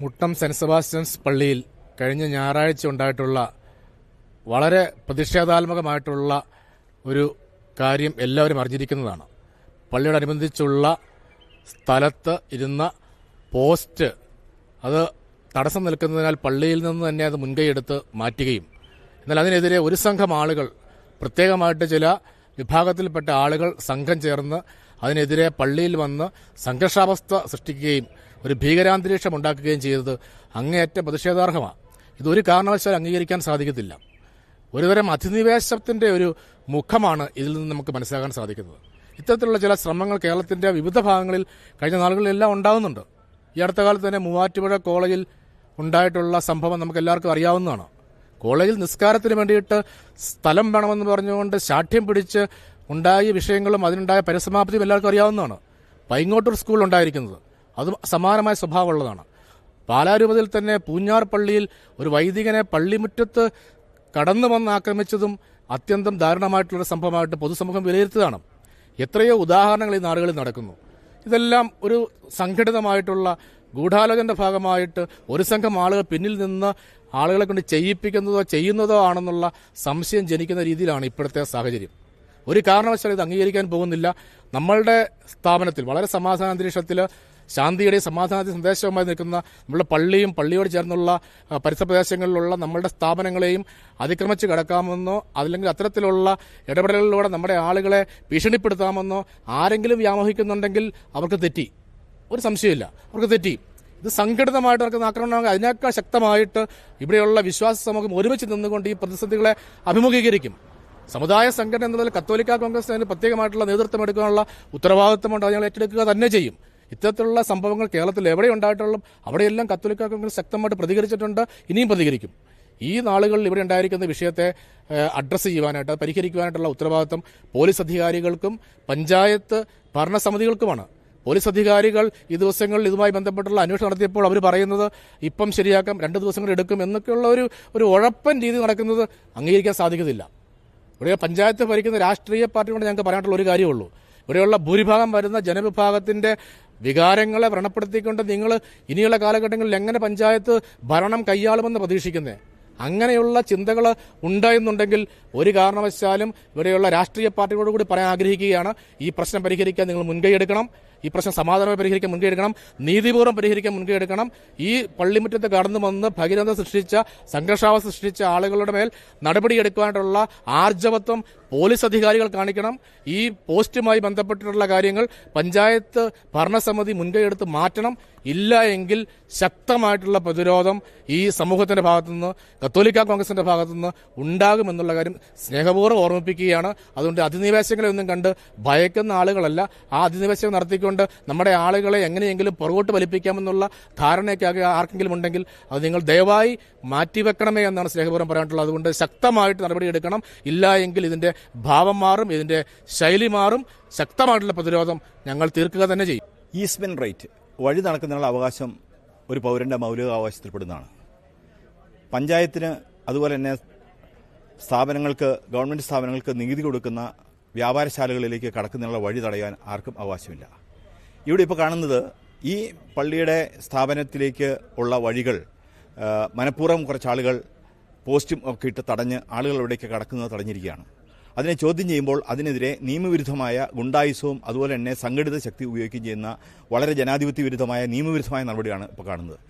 Muttom saint Sebastian's പള്ളിയിൽ കഴിഞ്ഞ ഞായറാഴ്ച ഉണ്ടായിട്ടുള്ള വളരെ പ്രതിഷേധാത്മകമായിട്ടുള്ള ഒരു കാര്യം എല്ലാവരും അറിഞ്ഞിരിക്കുന്നതാണ്. പള്ളിയോടനുബന്ധിച്ചുള്ള സ്ഥലത്ത് ഇരുന്ന പോസ്റ്റ് അത് തടസ്സം നിൽക്കുന്നതിനാൽ പള്ളിയിൽ നിന്ന് തന്നെ അത് മുൻകൈയെടുത്ത് മാറ്റുകയും. എന്നാൽ അതിനെതിരെ ഒരു സംഘം ആളുകൾ പ്രത്യേകമായിട്ട് ചില വിഭാഗത്തിൽപ്പെട്ട ആളുകൾ സംഘം ചേർന്ന് അതിനെതിരെ പള്ളിയിൽ വന്ന് സംഘർഷാവസ്ഥ സൃഷ്ടിക്കുകയും ഒരു ഭീകരാന്തരീക്ഷം ഉണ്ടാക്കുകയും ചെയ്തത് അങ്ങേയറ്റം പ്രതിഷേധാർഹമാണ്. ഇതൊരു കാരണവശാലും അംഗീകരിക്കാൻ സാധിക്കത്തില്ല. ഒരുതരം അധിനിവേശത്തിന്റെ ഒരു മുഖമാണ് ഇതിൽ നിന്ന് നമുക്ക് മനസ്സിലാക്കാൻ സാധിക്കുന്നത്. ഇത്തരത്തിലുള്ള ചില ശ്രമങ്ങൾ കേരളത്തിന്റെ വിവിധ ഭാഗങ്ങളിൽ കഴിഞ്ഞ നാളുകളിലെല്ലാം ഉണ്ടാകുന്നുണ്ട്. ഈ അടുത്ത കാലത്ത് തന്നെ മൂവാറ്റുപുഴ കോളേജിൽ ഉണ്ടായിട്ടുള്ള സംഭവം നമുക്ക് എല്ലാവർക്കും അറിയാവുന്നതാണ്. കോളേജിൽ നിസ്കാരത്തിന് വേണ്ടിയിട്ട് സ്ഥലം വേണമെന്ന് പറഞ്ഞുകൊണ്ട് ശാഠ്യം പിടിച്ച് ഉണ്ടായ വിഷയങ്ങളും അതിനുണ്ടായ പരിസമാപ്തിയും എല്ലാവർക്കും അറിയാവുന്നതാണ്. പൈങ്ങോട്ടൂർ സ്കൂൾ ഉണ്ടായിരിക്കുന്നത്. അത് സമാനമായ സ്വഭാവമുള്ളതാണ്. പാലാരൂപതയിൽ തന്നെ പൂഞ്ഞാർ പള്ളിയിൽ ഒരു വൈദികനെ പള്ളിമുറ്റത്ത് കടന്നു വന്ന് ആക്രമിച്ചതും അത്യന്തം ദാരുണമായിട്ടുള്ള സംഭവമായിട്ട് പൊതുസമൂഹം വിലയിരുത്തുകയാണ് എത്രയോ ഉദാഹരണങ്ങൾ ഈ നാടുകളിൽ നടക്കുന്നു. ഇതെല്ലാം ഒരു സംഘടിതമായിട്ടുള്ള ഗൂഢാലോചനയുടെ ഭാഗമായിട്ട് ഒരു സംഘം ആളുകൾ പിന്നിൽ നിന്ന് ആളുകളെ കൊണ്ട് ചെയ്യിപ്പിക്കുന്നതോ ചെയ്യുന്നതോ ആണെന്നുള്ള സംശയം ജനിക്കുന്ന രീതിയിലാണ് ഇപ്പോഴത്തെ സാഹചര്യം. ഒരു കാരണവശാലും ഇത് അംഗീകരിക്കാൻ പോകുന്നില്ല. നമ്മളുടെ സ്ഥാപനത്തിൽ വളരെ സമാധാന അന്തരീക്ഷത്തിൽ ശാന്തിയുടെയും സമാധാനത്തെ സന്ദേശവുമായി നിൽക്കുന്ന നമ്മുടെ പള്ളിയും പള്ളിയോട് ചേർന്നുള്ള പരിസരപ്രദേശങ്ങളിലുള്ള പരിസര പ്രദേശങ്ങളിലുള്ള നമ്മളുടെ സ്ഥാപനങ്ങളെയും അതിക്രമിച്ച് കടക്കാമെന്നോ അല്ലെങ്കിൽ അത്തരത്തിലുള്ള ഇടപെടലുകളിലൂടെ നമ്മുടെ ആളുകളെ ഭീഷണിപ്പെടുത്താമെന്നോ ആരെങ്കിലും വ്യാമോഹിക്കുന്നുണ്ടെങ്കിൽ അവർക്ക് തെറ്റി. ഒരു സംശയമില്ല അവർക്ക് തെറ്റി. ഇത് സംഘടിതമായിട്ട് നടക്കുന്ന ആക്രമണമാണെങ്കിൽ അതിനേക്കാൾ ശക്തമായിട്ട് ഇവിടെയുള്ള വിശ്വാസ സമൂഹം ഒരുമിച്ച് നിന്നുകൊണ്ട് ഈ പ്രതിസന്ധികളെ അഭിമുഖീകരിക്കും. സമുദായ സംഘടന എന്നതിൽ കത്തോലിക്ക കോൺഗ്രസ് അതിന് പ്രത്യേകമായിട്ടുള്ള നേതൃത്വം എടുക്കാനുള്ള ഉത്തരവാദിത്തമുണ്ട് അത് ഞങ്ങൾ ഏറ്റെടുക്കുക തന്നെ ചെയ്യും. ഇത്തരത്തിലുള്ള സംഭവങ്ങൾ കേരളത്തിൽ എവിടെ ഉണ്ടായിട്ടുള്ള അവിടെയെല്ലാം കത്തോലിക്ക കോൺഗ്രസ് ശക്തമായിട്ട് പ്രതികരിച്ചിട്ടുണ്ട് ഇനിയും പ്രതികരിക്കും. ഈ നാളുകളിൽ ഇവിടെ ഉണ്ടായിരിക്കുന്ന വിഷയത്തെ അഡ്രസ്സ് ചെയ്യുവാനായിട്ട് പരിഹരിക്കുവാനായിട്ടുള്ള ഉത്തരവാദിത്തം പോലീസ് അധികാരികൾക്കും പഞ്ചായത്ത് ഭരണസമിതികൾക്കുമാണ്. പോലീസ് അധികാരികൾ ഈ ദിവസങ്ങളിൽ ഇതുമായി ബന്ധപ്പെട്ടുള്ള അന്വേഷണം നടത്തിയപ്പോൾ അവർ പറയുന്നത് ഇപ്പം ശരിയാക്കാം രണ്ട് ദിവസങ്ങൾ എടുക്കും എന്നൊക്കെയുള്ള ഒരു ഒരു ഉഴപ്പൻ രീതി നടക്കുന്നത് അംഗീകരിക്കാൻ സാധിക്കത്തില്ല. ഇവിടെ പഞ്ചായത്ത് ഭരിക്കുന്ന രാഷ്ട്രീയ പാർട്ടിയോട് ഞങ്ങൾക്ക് പറയാനുള്ള ഒരു കാര്യമുള്ളൂ. ഇവിടെയുള്ള ഭൂരിഭാഗം വരുന്ന ജനവിഭാഗത്തിന്റെ വികാരങ്ങളെ വ്രണപ്പെടുത്തിക്കൊണ്ട് നിങ്ങൾ ഇനിയുള്ള കാലഘട്ടങ്ങളിൽ എങ്ങനെ പഞ്ചായത്ത് ഭരണം കൈയാളുമെന്ന് പ്രതീക്ഷിക്കുന്നത് അങ്ങനെയുള്ള ചിന്തകൾ ഉണ്ടായെന്നുണ്ടെങ്കിൽ ഒരു കാരണവശാലും ഇവിടെയുള്ള രാഷ്ട്രീയ പാർട്ടികളോട് കൂടി പറയാൻ ആഗ്രഹിക്കുകയാണ്. ഈ പ്രശ്നം പരിഹരിക്കാൻ നിങ്ങൾ മുൻകൈ എടുക്കണം. ഈ പ്രശ്നം സമാധാനമായി പരിഹരിക്കാൻ മുൻകൈ എടുക്കണം നീതിപൂർവം പരിഹരിക്കാൻ മുൻകൈ എടുക്കണം ഈ പള്ളിമുറ്റത്ത് കടന്നു വന്ന് ഭഗീരഥ സൃഷ്ടിച്ച സംഘർഷാവസ്ഥ സൃഷ്ടിച്ച ആളുകളുടെ മേൽ നടപടിയെടുക്കാനുള്ള ആർജവത്വം പോലീസ് അധികാരികൾ കാണിക്കണം. ഈ പോസ്റ്റുമായി ബന്ധപ്പെട്ടിട്ടുള്ള കാര്യങ്ങൾ പഞ്ചായത്ത് ഭരണസമിതി മുൻകൈയെടുത്ത് മാറ്റണം. ഇല്ല എങ്കിൽ ശക്തമായിട്ടുള്ള പ്രതിരോധം ഈ സമൂഹത്തിന്റെ ഭാഗത്തുനിന്ന് കത്തോലിക്ക കോൺഗ്രസിന്റെ ഭാഗത്തുനിന്ന് ഉണ്ടാകുമെന്നുള്ള കാര്യം സ്നേഹപൂർവം ഓർമ്മിപ്പിക്കുകയാണ്. അതുകൊണ്ട് അധിനിവേശങ്ങളെ ഒന്നും കണ്ട് ഭയക്കുന്ന ആളുകളല്ല. ആ അധിനിവേശം നടത്തിക്കൊണ്ട് നമ്മുടെ ആളുകളെ എങ്ങനെയെങ്കിലും പുറകോട്ട് വലിപ്പിക്കാമെന്നുള്ള ധാരണയൊക്കെ ആർക്കെങ്കിലും ഉണ്ടെങ്കിൽ അത് നിങ്ങൾ ദയവായി മാറ്റിവെക്കണമേ എന്നാണ് സ്നേഹപൂർവം പറയാനുള്ളത്. അതുകൊണ്ട് ശക്തമായിട്ട് നടപടിയെടുക്കണം ഇല്ല എങ്കിൽ ഇതിന്റെ ഭാവം മാറും ഇതിന്റെ ശൈലി മാറും. ശക്തമായിട്ടുള്ള പ്രതിരോധം ഞങ്ങൾ തീർക്കുക തന്നെ ചെയ്യും. ഈസ്മെൻ റൈറ്റ് വഴി നടക്കുന്നതിനുള്ള അവകാശം ഒരു പൗരന്റെ മൗലികാവകാശത്തിൽപ്പെടുന്നതാണ് പഞ്ചായത്തിന് അതുപോലെ തന്നെ സ്ഥാപനങ്ങൾക്ക് ഗവൺമെന്റ് സ്ഥാപനങ്ങൾക്ക് നികുതി കൊടുക്കുന്ന വ്യാപാരശാലകളിലേക്ക് കടക്കുന്നതിനുള്ള വഴി തടയാൻ ആർക്കും അവകാശമില്ല. ഇവിടെ ഇപ്പോൾ കാണുന്നത് ഈ പള്ളിയുടെ സ്ഥാപനത്തിലേക്ക് ഉള്ള വഴികൾ മനഃപൂർവം കുറച്ച് ആളുകൾ പോസ്റ്റും ഒക്കെ ഇട്ട് തടഞ്ഞ് ആളുകൾ ഇവിടേക്ക് കടക്കുന്നത് തടഞ്ഞിരിക്കുകയാണ്. അതിനെ ചോദ്യം ചെയ്യുമ്പോൾ അതിനെതിരെ നിയമവിരുദ്ധമായ ഗുണ്ടായുസവും അതുപോലെ തന്നെ സംഘടിത ശക്തി ഉപയോഗിക്കുകയും ചെയ്യുന്ന വളരെ ജനാധിപത്യ വിരുദ്ധമായ നിയമവിരുദ്ധമായ നടപടിയാണ് ഇപ്പോൾ കാണുന്നത്.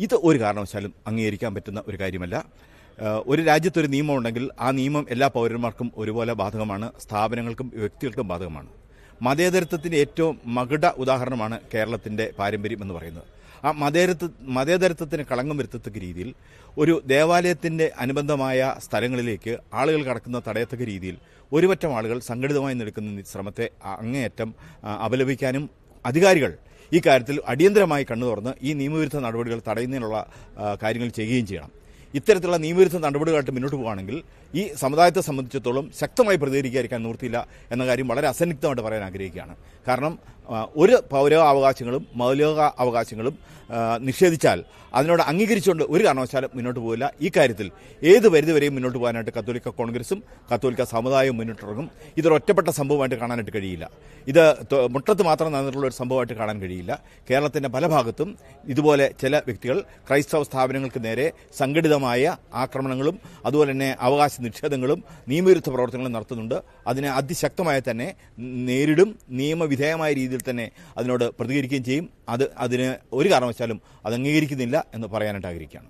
ഇത് ഒരു കാരണവശാലും അംഗീകരിക്കാൻ പറ്റുന്ന ഒരു കാര്യമല്ല. ഒരു രാജ്യത്തൊരു നിയമമുണ്ടെങ്കിൽ ആ നിയമം എല്ലാ പൗരന്മാർക്കും ഒരുപോലെ ബാധകമാണ് സ്ഥാപനങ്ങൾക്കും വ്യക്തികൾക്കും ബാധകമാണ്. മതേതരത്വത്തിന്റെ ഏറ്റവും മകുട ഉദാഹരണമാണ് കേരളത്തിന്റെ പാരമ്പര്യം എന്ന് പറയുന്നത്. ആ മതേതരത്വ മതേതരത്വത്തിന് കളങ്കം വരുത്തത്തക്ക രീതിയിൽ ഒരു ദേവാലയത്തിന്റെ അനുബന്ധമായ സ്ഥലങ്ങളിലേക്ക് ആളുകൾ കടക്കുന്ന തടയത്തക്ക രീതിയിൽ ഒരുപറ്റം ആളുകൾ സംഘടിതമായി നിൽക്കുന്ന ശ്രമത്തെ അങ്ങേയറ്റം അപലപിക്കാനും അധികാരികൾ ഈ കാര്യത്തിൽ അടിയന്തരമായി കണ്ണു തുറന്ന് ഈ നിയമവിരുദ്ധ നടപടികൾ തടയുന്നതിനുള്ള കാര്യങ്ങൾ ചെയ്യുകയും ചെയ്യണം. ഇത്തരത്തിലുള്ള നിയമവിരുദ്ധ നടപടികളായിട്ട് മുന്നോട്ട് പോകുകയാണെങ്കിൽ ഈ സമുദായത്തെ സംബന്ധിച്ചിടത്തോളം ശക്തമായി പ്രതികരിക്കാതിരിക്കാൻ നിവൃത്തിയില്ല എന്ന കാര്യം വളരെ അസന്നിഗ്ധമായിട്ട് പറയാൻ ആഗ്രഹിക്കുകയാണ്. കാരണം ഒരു പൗരാവകാശങ്ങളും മൗലിക അവകാശങ്ങളും നിഷേധിച്ചാൽ അതിനോട് അംഗീകരിച്ചുകൊണ്ട് ഒരു കാരണവശാലും മുന്നോട്ട് പോകില്ല ഈ കാര്യത്തിൽ ഏത് പരിധിവരെയും മുന്നോട്ട് പോകാനായിട്ട് കത്തോലിക്ക കോൺഗ്രസും കത്തോലിക്ക സമുദായവും മുന്നിട്ടിറങ്ങും. ഇതൊരു ഒറ്റപ്പെട്ട സംഭവമായിട്ട് കാണാനായിട്ട് കഴിയില്ല. ഇത് മുട്ടത്ത് മാത്രം നടന്നിട്ടുള്ള ഒരു സംഭവമായിട്ട് കാണാൻ കഴിയില്ല. കേരളത്തിന്റെ പല ഭാഗത്തും ഇതുപോലെ ചില വ്യക്തികൾ ക്രൈസ്തവ സ്ഥാപനങ്ങൾക്ക് നേരെ സംഘടിതമായ ആക്രമണങ്ങളും അതുപോലെ തന്നെ അവകാശ നിഷേധങ്ങളും നിയമവിരുദ്ധ പ്രവർത്തനങ്ങളും നടത്തുന്നുണ്ട്. അതിനെ അതിശക്തമായി തന്നെ നേരിടും. നിയമവിധേയമായ രീതിയിൽ തന്നെ അതിനോട് പ്രതികരിക്കുകയും ചെയ്യും. അത് അതിന് ഒരു കാരണവശാലും അത് അംഗീകരിക്കുന്നില്ല എന്ന് പറയാനായിട്ട് ആഗ്രഹിക്കുകയാണ്.